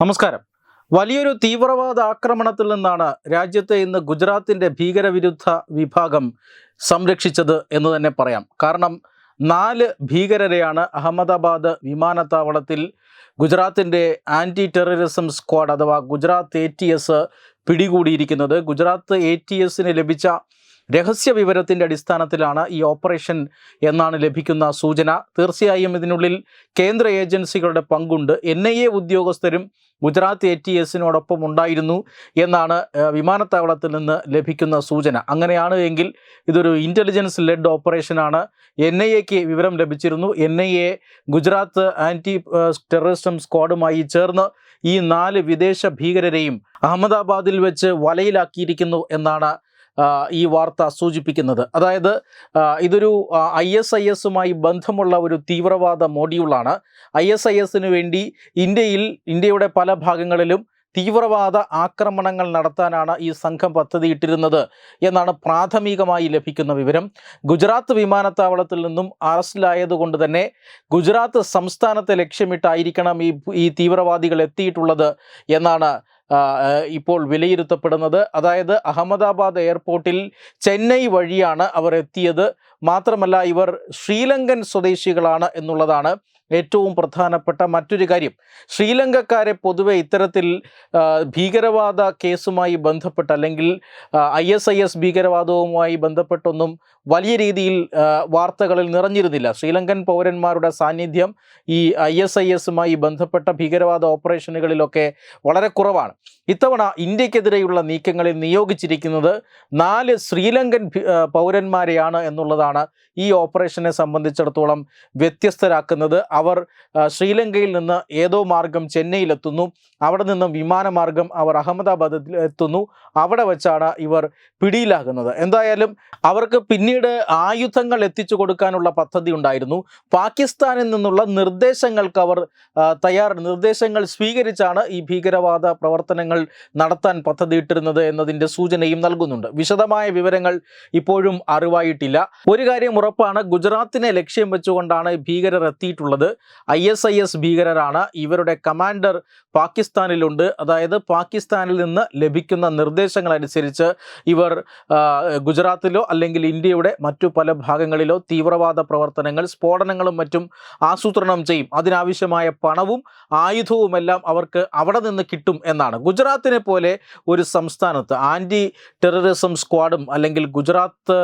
നമസ്കാരം. വലിയൊരു തീവ്രവാദ ആക്രമണത്തിൽ നിന്നാണ് രാജ്യത്തെ ഇന്ന് ഗുജറാത്തിന്റെ ഭീകരവിരുദ്ധ വിഭാഗം സംരക്ഷിച്ചത് എന്ന് തന്നെ പറയാം. കാരണം നാല് ഭീകരരെയാണ് അഹമ്മദാബാദ് വിമാനത്താവളത്തിൽ ഗുജറാത്തിന്റെ ആന്റി ടെററിസം സ്ക്വാഡ് അഥവാ ഗുജറാത്ത് എ പിടികൂടിയിരിക്കുന്നത്. ഗുജറാത്ത് എ ലഭിച്ച രഹസ്യ വിവരത്തിന്റെ അടിസ്ഥാനത്തിലാണ് ഈ ഓപ്പറേഷൻ എന്നാണ് ലഭിക്കുന്ന സൂചന. തീർച്ചയായും ഇതിനുള്ളിൽ കേന്ദ്ര ഏജൻസികളുടെ പങ്കുണ്ട്. എൻ ഐ എ ഉദ്യോഗസ്ഥരും ഗുജറാത്ത് എ ടി എസിനോടൊപ്പം ഉണ്ടായിരുന്നു എന്നാണ് വിമാനത്താവളത്തിൽ നിന്ന് ലഭിക്കുന്ന സൂചന. അങ്ങനെയാണ് എങ്കിൽ ഇതൊരു ഇന്റലിജൻസ് ലെഡ് ഓപ്പറേഷനാണ് എൻ ഐ എക്ക് വിവരം ലഭിച്ചിരുന്നു. N I A Gujarat anti terrorism സ്ക്വാഡുമായി ചേർന്ന് ഈ നാല് വിദേശ ഭീകരരെയും അഹമ്മദാബാദിൽ വെച്ച് വലയിലാക്കിയിരിക്കുന്നു എന്നാണ് ഈ വാർത്ത സൂചിപ്പിക്കുന്നത്. അതായത് ഇതൊരു ഐ എസ് ഐ എസുമായി ബന്ധമുള്ള ഒരു തീവ്രവാദ മോഡ്യൂളാണ്. ഐ എസ് ഐ എസിന് വേണ്ടി ഇന്ത്യയിൽ ഇന്ത്യയുടെ പല ഭാഗങ്ങളിലും തീവ്രവാദ ആക്രമണങ്ങൾ നടത്താനാണ് ഈ സംഘം പദ്ധതിയിട്ടിരുന്നത് എന്നാണ് പ്രാഥമികമായി ലഭിക്കുന്ന വിവരം. ഗുജറാത്ത് വിമാനത്താവളത്തിൽ നിന്നും അറസ്റ്റിലായതുകൊണ്ട് തന്നെ ഗുജറാത്ത് സംസ്ഥാനത്തെ ലക്ഷ്യമിട്ടായിരിക്കണം ഈ ഈ തീവ്രവാദികൾ എത്തിയിട്ടുള്ളത് എന്നാണ് ഇപ്പോൾ വിലയിരുത്തപ്പെടുന്നത്. അതായത് അഹമ്മദാബാദ് എയർപോർട്ടിൽ ചെന്നൈ വഴിയാണ് അവർ എത്തിയത്. മാത്രമല്ല ഇവർ ശ്രീലങ്കൻ സ്വദേശികളാണ് എന്നുള്ളതാണ് ഏറ്റവും പ്രധാനപ്പെട്ട മറ്റൊരു കാര്യം ശ്രീലങ്കക്കാരെ പൊതുവെ ഇത്തരത്തിൽ ഭീകരവാദ കേസുമായി ബന്ധപ്പെട്ട് അല്ലെങ്കിൽ ഐ എസ് ഐ എസ് ഭീകരവാദവുമായി ബന്ധപ്പെട്ടൊന്നും വലിയ രീതിയിൽ വാർത്തകളിൽ നിറഞ്ഞിരുന്നില്ല. ശ്രീലങ്കൻ പൗരന്മാരുടെ സാന്നിധ്യം ഈ ഐ എസ് ഐ എസുമായി ബന്ധപ്പെട്ട ഭീകരവാദ ഓപ്പറേഷനുകളിലൊക്കെ വളരെ കുറവാണ്. ഇത്തവണ ഇന്ത്യക്കെതിരെയുള്ള നീക്കങ്ങളിൽ നിയോഗിച്ചിരിക്കുന്നത് നാല് ശ്രീലങ്കൻ പൗരന്മാരെയാണ് എന്നുള്ളതാണ് ഈ ഓപ്പറേഷനെ സംബന്ധിച്ചിടത്തോളം വ്യത്യസ്തരാക്കുന്നത്. അവർ ശ്രീലങ്കയിൽ നിന്ന് ഏതോ മാർഗം ചെന്നൈയിലെത്തുന്നു. അവിടെ നിന്ന് വിമാനമാർഗം അവർ അഹമ്മദാബാദിൽ എത്തുന്നു. അവിടെ വെച്ചാണ് ഇവർ പിടിയിലാകുന്നത്. എന്തായാലും അവർക്ക് പിന്നീട് ആയുധങ്ങൾ എത്തിച്ചു കൊടുക്കാനുള്ള പദ്ധതി ഉണ്ടായിരുന്നു. പാകിസ്ഥാനിൽ നിന്നുള്ള നിർദ്ദേശങ്ങൾക്ക് അവർ തയ്യാർ നിർദ്ദേശങ്ങൾ സ്വീകരിച്ചാണ് ഈ ഭീകരവാദ പ്രവർത്തനങ്ങൾ നടത്താൻ പദ്ധതിയിട്ടിരുന്നത് എന്നതിന്റെ സൂചനയും നൽകുന്നുണ്ട്. വിശദമായ വിവരങ്ങൾ ഇപ്പോഴും അറിവായിട്ടില്ല. ഒരു കാര്യം ഉറപ്പാണ് ഗുജറാത്തിനെ ലക്ഷ്യം വെച്ചുകൊണ്ടാണ് ഭീകരർ എത്തിയിട്ടുള്ളത്. ഐ എസ് ഐ എസ് ഭീകരരാണ്. ഇവരുടെ കമാൻഡർ പാകിസ്ഥാനിലുണ്ട്. അതായത് പാകിസ്ഥാനിൽ നിന്ന് ലഭിക്കുന്ന നിർദ്ദേശങ്ങളനുസരിച്ച് ഇവർ ഗുജറാത്തിലോ അല്ലെങ്കിൽ ഇന്ത്യയുടെ മറ്റു പല ഭാഗങ്ങളിലോ തീവ്രവാദ പ്രവർത്തനങ്ങൾ സ്ഫോടനങ്ങളും മറ്റും ആസൂത്രണം ചെയ്യും. അതിനാവശ്യമായ പണവും ആയുധവുമെല്ലാം അവർക്ക് അവിടെ നിന്ന് കിട്ടും എന്നാണ്. ഗുജറാത്തിനെ പോലെ ഒരു സംസ്ഥാനത്ത് ആന്റി ടെററിസം സ്ക്വാഡും അല്ലെങ്കിൽ ഗുജറാത്ത്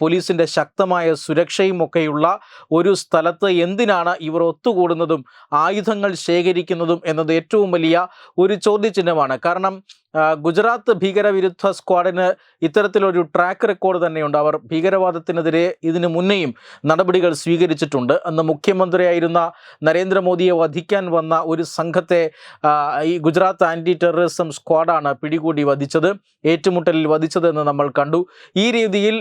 പോലീസിന്റെ ശക്തമായ സുരക്ഷയും ഒക്കെയുള്ള ഒരു സ്ഥലത്ത് എന്തിനാണ് ഇവർ ഒത്തുകൂടുന്നതും ആയുധങ്ങൾ ശേഖരിക്കുന്നതും എന്നത് ഏറ്റവും വലിയ ഒരു ചോദ്യചിഹ്നമാണ്. കാരണം ഗുജറാത്ത് ഭീകരവിരുദ്ധ സ്ക്വാഡിന് ഇത്തരത്തിലൊരു ട്രാക്ക് റെക്കോർഡ് തന്നെയുണ്ട്. അവർ ഭീകരവാദത്തിനെതിരെ ഇതിനു മുന്നേയും നടപടികൾ സ്വീകരിച്ചിട്ടുണ്ട്. അന്ന് മുഖ്യമന്ത്രിയായിരുന്ന നരേന്ദ്രമോദിയെ വധിക്കാൻ വന്ന ഒരു സംഘത്തെ ഈ ഗുജറാത്ത് ആന്റി ടെററിസം സ്ക്വാഡാണ് പിടികൂടി വധിച്ചത് ഏറ്റുമുട്ടലിൽ വധിച്ചതെന്ന് നമ്മൾ കണ്ടു. ഈ രീതിയിൽ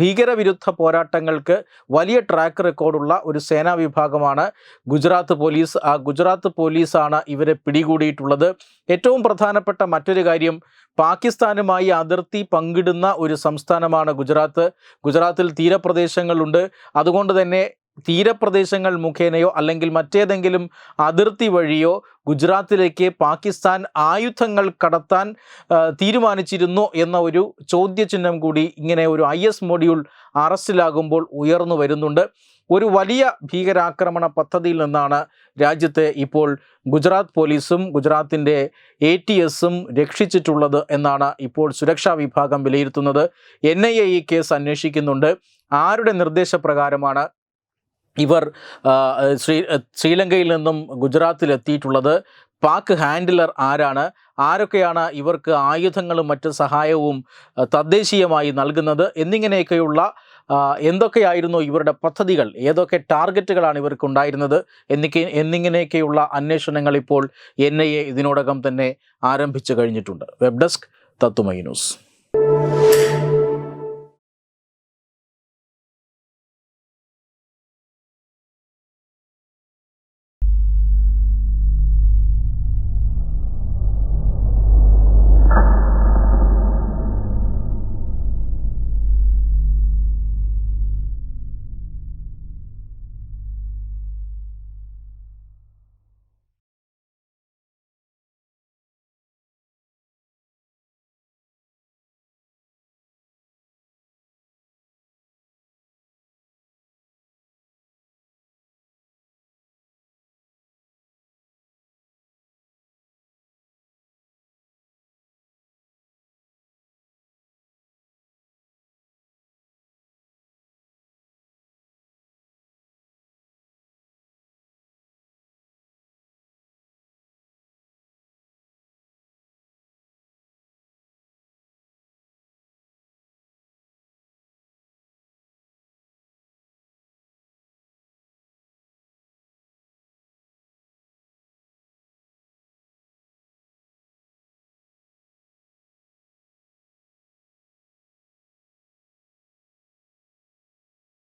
ഭീകരവിരുദ്ധ പോരാട്ടങ്ങൾക്ക് വലിയ ട്രാക്ക് റെക്കോർഡുള്ള ഒരു സേനാ വിഭാഗമാണ് ഗുജറാത്ത് പോലീസ്. ആ ഗുജറാത്ത് പോലീസാണ് ഇവരെ പിടികൂടിയിട്ടുള്ളത്. ഏറ്റവും പ്രധാനപ്പെട്ട മറ്റൊരു കാര്യം പാകിസ്ഥാനുമായി അതിർത്തി പങ്കിടുന്ന ഒരു സംസ്ഥാനമാണ് ഗുജറാത്ത്. ഗുജറാത്തിൽ തീരപ്രദേശങ്ങളുണ്ട്. അതുകൊണ്ട് തന്നെ തീരപ്രദേശങ്ങൾ മുഖേനയോ അല്ലെങ്കിൽ മറ്റേതെങ്കിലും അതിർത്തി വഴിയോ ഗുജറാത്തിലേക്ക് പാകിസ്ഥാൻ ആയുധങ്ങൾ കടത്താൻ തീരുമാനിച്ചിരുന്നു എന്ന ഒരു ചോദ്യചിഹ്നം കൂടി ഇങ്ങനെ ഒരു ഐ എസ് മൊഡ്യൂൾ അറസ്റ്റിലാകുമ്പോൾ ഉയർന്നു വരുന്നുണ്ട്. ഒരു വലിയ ഭീകരാക്രമണ പദ്ധതിയിൽ നിന്നാണ് രാജ്യത്തെ ഇപ്പോൾ ഗുജറാത്ത് പോലീസും ഗുജറാത്തിന്റെ എ ടി എസും രക്ഷിച്ചിട്ടുള്ളത് എന്നാണ് ഇപ്പോൾ സുരക്ഷാ വിഭാഗം വിലയിരുത്തുന്നത്. എൻ ഐ എ ഈ കേസ് അന്വേഷിക്കുന്നുണ്ട്. ആരുടെ നിർദ്ദേശപ്രകാരമാണ് ഇവർ ശ്രീ ശ്രീലങ്കയിൽ നിന്നും ഗുജറാത്തിലെത്തിയിട്ടുള്ളത്? പാക്ക് ഹാൻഡിലർ ആരാണ്? ആരൊക്കെയാണ് ഇവർക്ക് ആയുധങ്ങളും മറ്റ് സഹായവും തദ്ദേശീയമായി നൽകുന്നത്? എന്നിങ്ങനെയൊക്കെയുള്ള എന്തൊക്കെയായിരുന്നു ഇവരുടെ പദ്ധതികൾ? ഏതൊക്കെ ടാർഗറ്റുകളാണ് ഇവർക്കുണ്ടായിരുന്നത്? എന്നിക്കെ എന്നിങ്ങനെയൊക്കെയുള്ള അന്വേഷണങ്ങൾ ഇപ്പോൾ എൻ ഐ എ ഇതിനോടകം തന്നെ ആരംഭിച്ചു കഴിഞ്ഞിട്ടുണ്ട്. വെബ് ഡെസ്ക് തത്തുമൈ ന്യൂസ്.